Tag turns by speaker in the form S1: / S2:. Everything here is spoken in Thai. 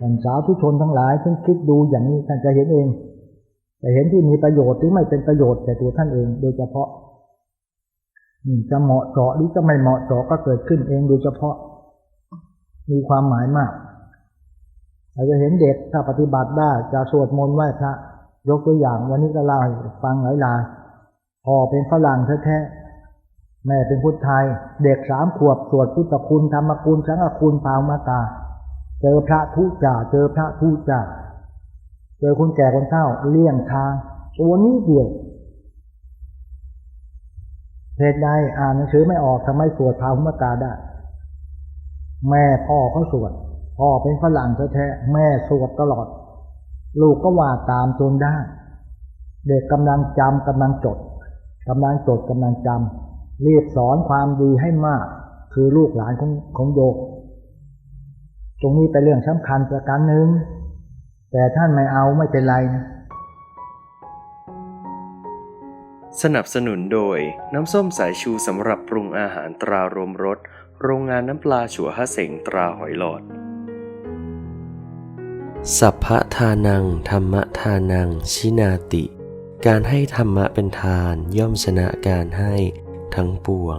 S1: ท่านสาธุชนทั้งหลายท่านคิดดูอย่างนี้ท่านจะเห็นเอง จะเห็นที่มีประโยชน์หรือไม่เป็นประโยชน์แก่ตัวท่านเอง โดยเฉพาะอืมจะเหมาะเจาะหรือจะไม่เหมาะเจาะก็เกิดขึ้นเองโดยเฉพาะ มีความหมายมากเราจะเห็นเด็กถ้าปฏิบัติได้จะสวดมนต์ไหว้พระยกตัวอย่างวันนี้ก็เล่าให้ฟังหลายลายพ่อเป็นฝรั่งแท้ๆแม่เป็นพุทธไทย เด็กสามขวบสวดพุทธคุณธรรมคุณสังฆคุณปางมาตา เจอพระทุจ่าเจอพระทุจ่าเจอคนแก่คนเฒ่าเลี่ยงทางตัวนี้เดียวเหตุใดอ่านหนังสือไม่ออกทำไมสวดพาหุมตาได้ แม่พ่อเขาสวดพ่อเป็นฝรั่งแท้ๆแม่สวดตลอด ลูกก็ว่าตามจนได้ เด็กกำลังจำกำลังจดกำลังจดกำลังจำรีบสอนความดีให้มาก คือลูกหลานของของโยก ตรงนี้เป็นเรื่องสำคัญประการหนึ่งแต่ท่านไม่เอาไม่เป็นไรนะ
S2: สนับสนุนโดยน้ำส้มสายชูสำหรับปรุงอาหารตรารวมรสโรงงานน้ำปลาฉัวฮะเสงตราหอยหลอด สัพพะทานัง ธรรมทานัง ชินาติ การให้ธรรมะเป็นทานย่อมชนะการให้ทั้งปวง